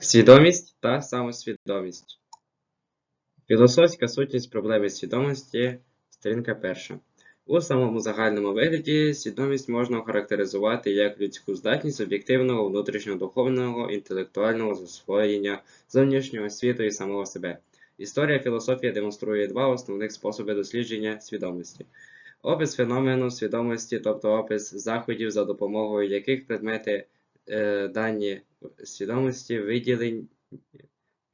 Свідомість та самосвідомість. Філософська сутність проблеми свідомості, сторінка перша. У самому загальному вигляді свідомість можна охарактеризувати як людську здатність об'єктивного внутрішньодуховного інтелектуального засвоєння зовнішнього світу і самого себе. Історія філософії демонструє два основних способи дослідження свідомості. Опис феномену свідомості, тобто опис заходів, за допомогою яких предмети дані свідомості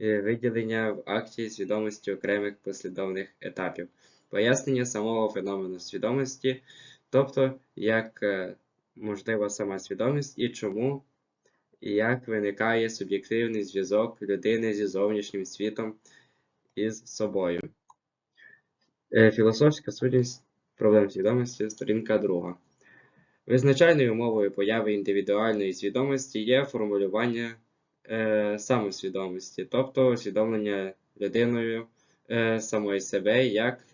е, виділення в акті свідомості окремих послідовних етапів, пояснення самого феномену свідомості, тобто як е, можлива сама свідомість і чому і як виникає суб'єктивний зв'язок людини зі зовнішнім світом із собою. Е, Філософська сутність проблем свідомості, сторінка 2. Визначальною умовою появи індивідуальної свідомості є формулювання е, самосвідомості, тобто усвідомлення людиною е, самої себе як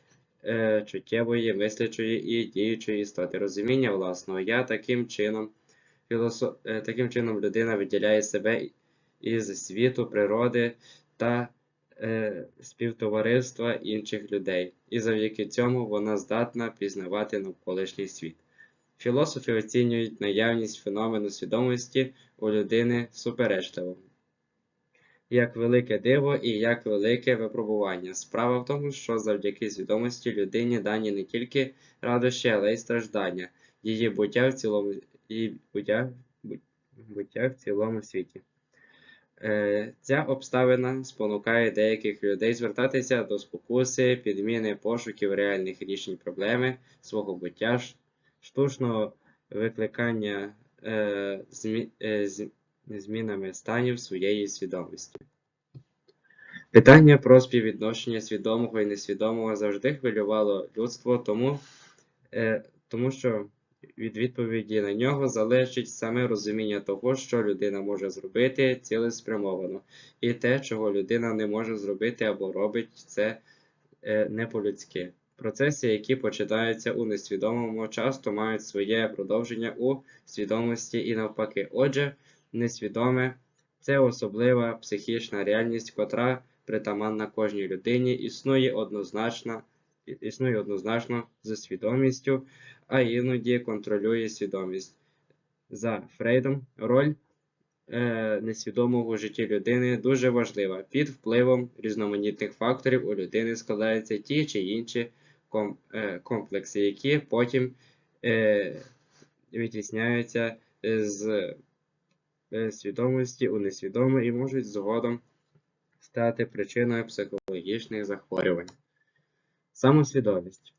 е, чуттєвої, мислячої і діючої істоти, розуміння власного я таким чином, філосо... е, таким чином людина виділяє себе із світу, природи та е, співтовариства інших людей, і завдяки цьому вона здатна пізнавати навколишній світ. Філософи оцінюють наявність феномену свідомості у людини суперечливо, як велике диво і як велике випробування. Справа в тому, що завдяки свідомості людині дані не тільки радощі, але й страждання, її буття в цілому, її буття, буття в цілому світі. Е, Ця обставина спонукає деяких людей звертатися до спокуси, підміни пошуків реальних рішень проблеми свого буття, штучного викликання е, змі, е, змінами станів своєї свідомості. Питання про співвідношення свідомого і несвідомого завжди хвилювало людство, тому, е, тому що від відповіді на нього залежить саме розуміння того, що людина може зробити цілеспрямовано, і те, чого людина не може зробити або робить це е, не по-людськи. Процеси, які починаються у несвідомому, часто мають своє продовження у свідомості і навпаки. Отже, несвідоме це особлива психічна реальність, котра притаманна кожній людині, існує однозначно, існує однозначно за свідомістю, а іноді контролює свідомість. За Фрейдом роль е, несвідомого в житті людини дуже важлива. Під впливом різноманітних факторів у людини складаються ті чи інші комплекси, які потім е, витісняються з е, свідомості у несвідоме і можуть згодом стати причиною психологічних захворювань. Самосвідомість.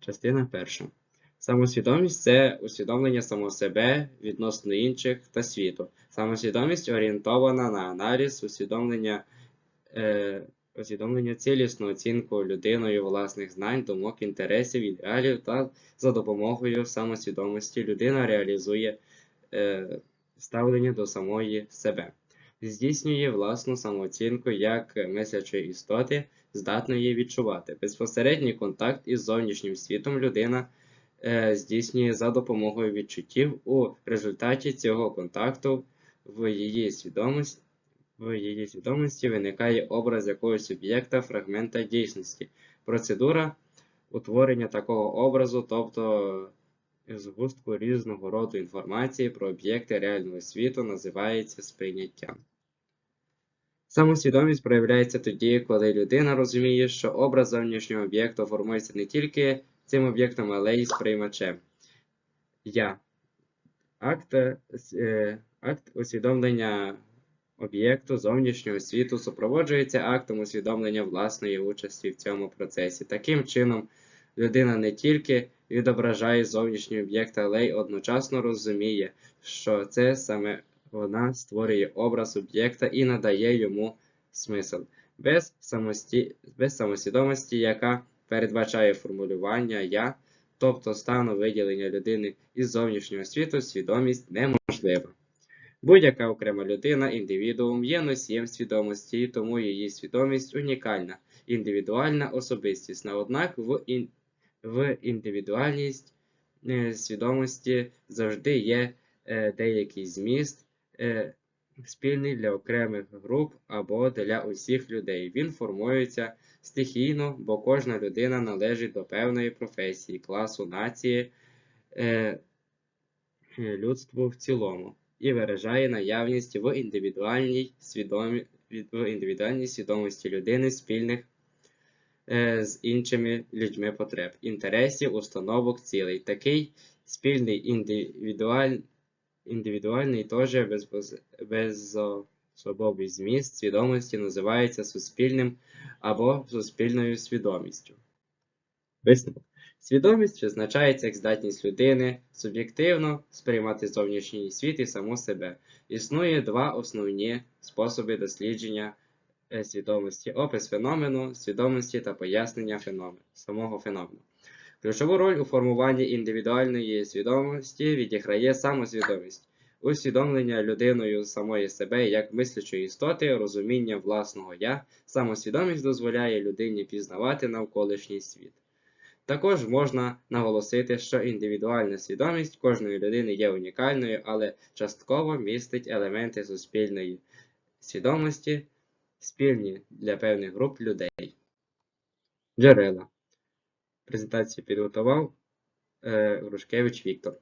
Частина перша. Самосвідомість це усвідомлення самого себе відносно інших та світу. Самосвідомість орієнтована на аналіз, усвідомлення, е, усвідомлення цілісну оцінку людиною власних знань, думок, інтересів, ідеалів та за допомогою самосвідомості людина реалізує е, ставлення до самої себе, здійснює власну самооцінку як мислячої істоти, здатної відчувати. Безпосередній контакт із зовнішнім світом людина е, здійснює за допомогою відчуттів. У результаті цього контакту в її свідомості, в її свідомості виникає образ якогось об'єкта, фрагмента дійсності. Процедура утворення такого образу, тобто згустку різного роду інформації про об'єкти реального світу, називається сприйняттям. Самосвідомість проявляється тоді, коли людина розуміє, що образ зовнішнього об'єкту формується не тільки цим об'єктом, але й сприймачем. Я. Акт, е, акт усвідомлення об'єкту зовнішнього світу супроводжується актом усвідомлення власної участі в цьому процесі. Таким чином, людина не тільки відображає зовнішній об'єкт, але й одночасно розуміє, що це саме вона створює образ об'єкта і надає йому смисл. Без, самості... без самосвідомості, яка передбачає формулювання я, тобто стану виділення людини із зовнішнього світу, свідомість неможлива. Будь-яка окрема людина, індивідуум є носієм свідомості, і тому її свідомість унікальна, індивідуальна, особистісна. Однак в, ін... в індивідуальність е, свідомості завжди є е, деякий зміст, е, спільний для окремих груп або для усіх людей. Він формується стихійно, бо кожна людина належить до певної професії, класу, нації, людству в цілому і виражає наявність в індивідуальній, свідомі, в індивідуальній свідомості людини спільних е, з іншими людьми потреб, інтересів, установок, цілей. Такий спільний індивідуаль, індивідуальний теж безпоз- безособовий зміст свідомості називається суспільним або суспільною свідомістю. Висновок. Свідомість визначається як здатність людини суб'єктивно сприймати зовнішній світ і саму себе. Існує два основні способи дослідження е, свідомості: опис феномену, свідомості та пояснення феномену, самого феномену. Ключову роль у формуванні індивідуальної свідомості відіграє самосвідомість, усвідомлення людиною самої себе як мислячої істоти, розуміння власного я, самосвідомість дозволяє людині пізнавати навколишній світ. Також можна наголосити, що індивідуальна свідомість кожної людини є унікальною, але частково містить елементи суспільної свідомості, спільні для певних груп людей. Джерела. Презентацію підготував е, Грушкевич Віктор.